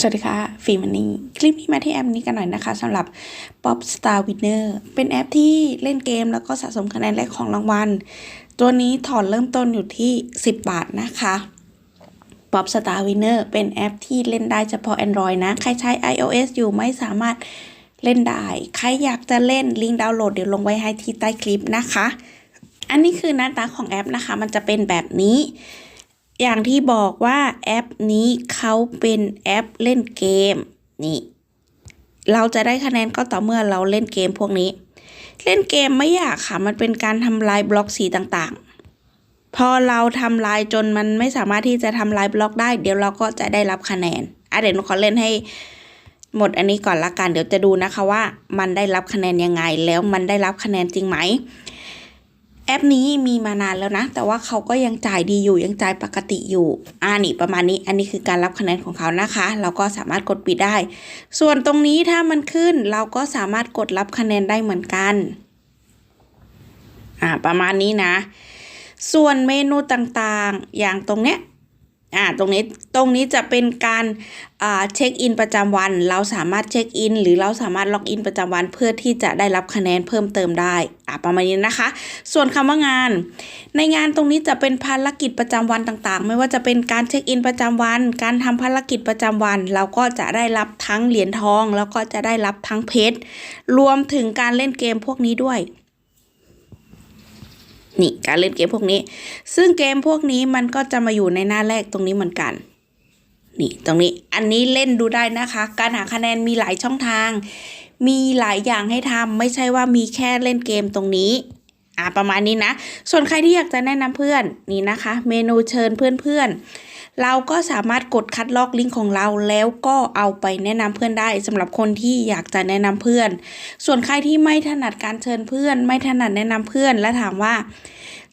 สวัสดีค่ะฟิล์มันนี้คลิปนี้มาที่แอปนี้กันหน่อยนะคะสำหรับ Pop Star Winner เป็นแอปที่เล่นเกมแล้วก็สะสมคะแนนและของรางวัล ตัวนี้ถอนเริ่มต้นอยู่ที่ 10 บาทนะคะ Pop Star Winner เป็นแอปที่เล่นได้เฉพาะ Android นะ ใครใช้ iOS อยู่ไม่สามารถเล่นได้ ใครอยากจะเล่นลิงก์ดาวน์โหลดเดี๋ยวลงไว้ให้ที่ใต้คลิปนะคะ อันนี้คือหน้าตาของแอปนะคะ มันจะเป็นแบบนี้ อย่างที่บอกว่าแอปนี้เขาเป็นแอปเล่นเกมนี่เราจะได้คะแนนก็ต่อเมื่อเราเล่นเกมพวกนี้ เล่นเกมไม่ยากค่ะ มันเป็นการทำลายบล็อกสีต่างๆ พอเราทำลายจนมันไม่สามารถที่จะทำลายบล็อกได้ เดี๋ยวเราก็จะได้รับคะแนนอะเดี๋ยวหนูขอเล่นให้หมดอันนี้ก่อนละกัน เดี๋ยวจะดูนะคะว่า มันได้รับคะแนนยังไง แล้วมันได้รับคะแนนจริงไหม แอปนี้มีมานานแล้วนะ แต่ว่าเขาก็ยังจ่ายดีอยู่ยังจ่ายปกติอยู่อ่านี่ประมาณนี้อันนี้คือการรับคะแนนของเขานะคะ เราก็สามารถกดปิดได้ ส่วนตรงนี้ถ้ามันขึ้นเราก็สามารถกดรับคะแนนได้เหมือนกันอ่าประมาณนี้นะ ส่วนเมนูต่างๆ อย่างตรงเนี้ย อ่าตรงนี้ตรงนี้จะเป็นการอ่าเช็คอินประจำวัน เราสามารถเช็คอินหรือเราสามารถล็อกอินประจำวัน เพื่อที่จะได้รับคะแนนเพิ่มเติมได้อ่าประมาณนี้นะคะ ส่วนคำว่างาน ในงานตรงนี้จะเป็นภารกิจประจำวันต่างๆ ไม่ว่าจะเป็นการเช็คอินประจำวัน การทำภารกิจประจำวัน เราก็จะได้รับทั้งเหรียญทอง แล้วก็จะได้รับทั้งเพชรรวมถึงการเล่นเกมพวกนี้ด้วย นี่การเล่นเกมพวกนี้ ซึ่งเกมพวกนี้มันก็จะมาอยู่ในหน้าแรกตรงนี้เหมือนกัน นี่ตรงนี้อันนี้เล่นดูได้นะคะ การหาคะแนนมีหลายช่องทาง มีหลายอย่างให้ทำไม่ใช่ว่ามีแค่เล่นเกมตรงนี้อ่าประมาณนี้นะ ส่วนใครที่อยากจะแนะนำเพื่อนนี่นะคะ เมนูเชิญเพื่อนๆ เราก็สามารถกดคัดลอกลิงก์ของเราแล้วก็เอาไปแนะนำเพื่อนได้สำหรับคนที่อยากจะแนะนำเพื่อน ส่วนใครที่ไม่ถนัดการเชิญเพื่อน ไม่ถนัดแนะนำเพื่อนและถามว่า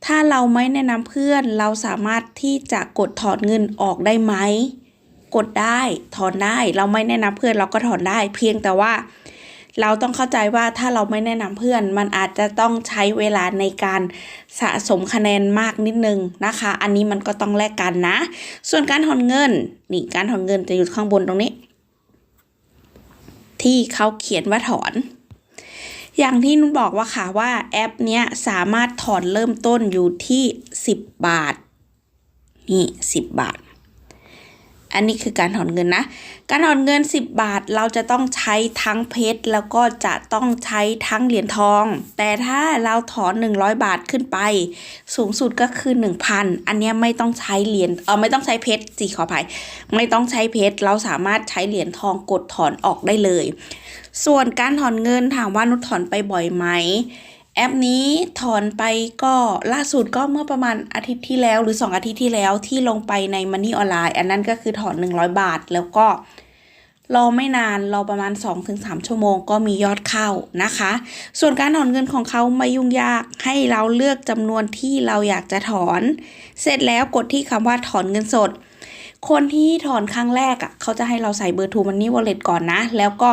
ถ้าเราไม่แนะนำเพื่อน เราสามารถที่จะกดถอนเงินออกได้ไหมกดได้ถอนได้ เราไม่แนะนำเพื่อนเราก็ถอนได้ เพียงแต่ว่า เราต้องเข้าใจว่าถ้าเราไม่แนะนำเพื่อน มันอาจจะต้องใช้เวลาในการสะสมคะแนนมากนิดนึงนะคะ อันนี้มันก็ต้องแลกกันนะ ส่วนการถอนเงินนี่การถอนเงินจะอยู่ข้างบนตรงนี้ ที่เขาเขียนว่าถอน อย่างที่นุ่นบอกว่าค่ะว่าแอปเนี้ยสามารถถอนเริ่มต้นอยู่ที่ 10 บาท นี่ 10 บาท อันนี้คือการถอนเงินนะ การถอนเงิน 10 บาทเราจะต้องใช้ทั้งเพชรแล้วก็จะต้องใช้ทั้งเหรียญทอง แต่ถ้าเราถอน 100 บาทขึ้นไป สูงสุดก็คือ 1,000 อันนี้ไม่ต้องใช้เหรียญเออไม่ต้องใช้เพชรจีขออภัยไม่ต้องใช้เพชรเราสามารถใช้เหรียญทองกดถอนออกได้เลย ส่วนการถอนเงินถามว่านุชถอนไปบ่อยไหม แอปนี้ถอนไปก็ล่าสุดก็เมื่อประมาณอาทิตย์ที่แล้วหรือ 2 อาทิตย์ที่แล้วที่ลงไปใน Money ออนไลน์อันนั้นก็คือถอน 100 บาท แล้วก็รอไม่นานรอประมาณ 2-3 ชั่วโมงก็มียอดเข้านะคะ ส่วนการถอนเงินของเขาไม่ยุ่งยากให้เราเลือกจำนวนที่เราอยากจะถอน เสร็จแล้วกดที่คำว่าถอนเงินสด คนที่ถอนครั้งแรกอะเขาจะให้เราใส่เบอร์ทูมันนี่วอลเล็ตก่อนนะ แล้วก็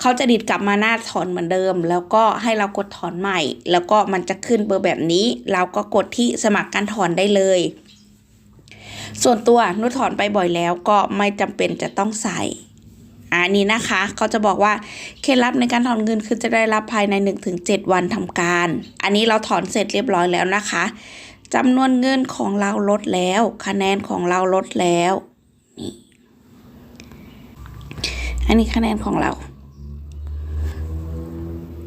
เขาจะดิดกลับมาหน้าถอนเหมือนเดิม แล้วก็ให้เรากดถอนใหม่ แล้วก็มันจะขึ้นเบอร์แบบนี้ เราก็กดที่สมัครการถอนได้เลย ส่วนตัวนุถอนไปบ่อยแล้วก็ไม่จำเป็นจะต้องใส่อันนี้นะคะเขาจะบอกว่าเคล็ดลับในการถอนเงินคือจะได้รับภายใน 1-7 วันทำการ อันนี้เราถอนเสร็จเรียบร้อยแล้วนะคะจำนวนเงินของเราลดแล้ว คะแนนของเราลดแล้ว นี่ อันนี้คะแนนของเรา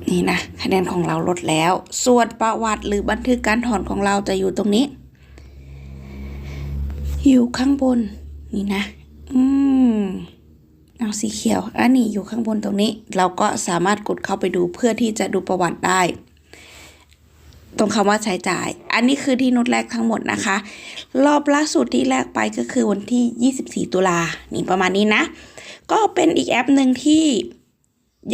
นี่นะ คะแนนของเราลดแล้ว ส่วนประวัติหรือบันทึกการถอนของเราจะอยู่ตรงนี้ อยู่ข้างบน นี่นะ อืมเอาสีเขียว อันนี้อยู่ข้างบนตรงนี้ เราก็สามารถกดเข้าไปดูเพื่อที่จะดูประวัติได้ ตรงคำว่าใช้จ่าย อันนี้คือที่นุชแรกทั้งหมดนะคะ รอบล่าสุดที่แรกไปก็คือวันที่ 24 ตุลานี่ประมาณนี้นะ ก็เป็นอีกแอปหนึ่งที่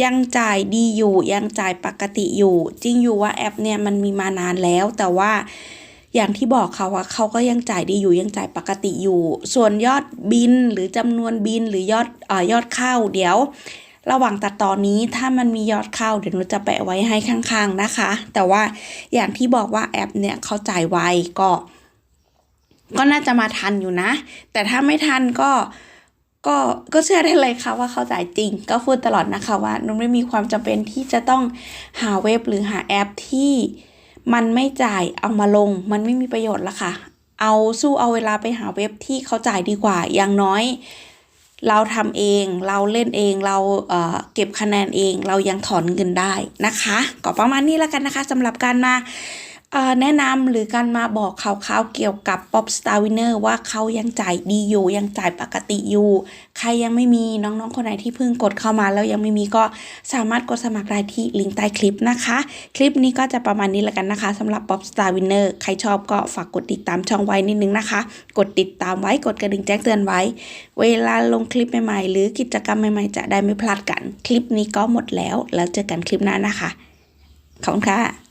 ยังจ่ายดีอยู่ยังจ่ายปกติอยู่ จริงอยู่ว่าแอปเนี่ยมันมีมานานแล้ว แต่ว่าอย่างที่บอกเขาว่าเขาก็ยังจ่ายดีอยู่ยังจ่ายปกติอยู่ ส่วนยอดบินหรือจำนวนบินหรือยอดอ่อยอดเข้าเดี๋ยว ระหว่างตัดต่อนนี้ถ้ามันมียอดเข้าเดี๋ยวหนูจะแปะไว้ให้ข้างๆนะคะ แต่ว่าอย่างที่บอกว่าแอปเนี่ยเขาจ่ายไวก็ ก็น่าจะมาทันอยู่นะ แต่ถ้าไม่ทันก็ก็ก็เชื่อได้เลยค่ะว่าเขาจ่ายจริง ก็พูดตลอดนะคะว่านุ้นไม่มีความจำเป็นที่จะต้องหาเว็บหรือหาแอปที่มันไม่จ่ายเอามาลง มันไม่มีประโยชน์ละค่ะ เอาสู้เอาเวลาไปหาเว็บที่เขาจ่ายดีกว่าอย่างน้อย เราทำเอง เราเล่นเอง เราเเก็บคะแนนเอง เรายังถอนเงินได้นะคะ ก็ประมาณนี้แล้วกันนะคะสำหรับการมา แนะนำหรือการมาบอกข่าวๆเกี่ยวกับ Pop Star Winner ว่าเขายังจ่ายดีอยู่ ยังจ่ายปกติอยู่ ใครยังไม่มีน้องๆ คนไหนที่เพิ่งกดเข้ามาแล้วยังไม่มีก็สามารถกดสมัครได้ที่ลิงก์ใต้คลิปนะคะ คลิปนี้ก็จะประมาณนี้แล้วกันนะคะสำหรับ Pop Star Winner ใครชอบก็ฝากกดติดตามช่องไว้นิดนึงนะคะ กดติดตามไว้กดกระดิ่งแจ้งเตือนไว้ เวลาลงคลิปใหม่ๆ หรือกิจกรรมใหม่ๆ จะได้ไม่พลาดกัน คลิปนี้ก็หมดแล้วแล้วเจอกันคลิปหน้านะคะขอบคุณค่ะ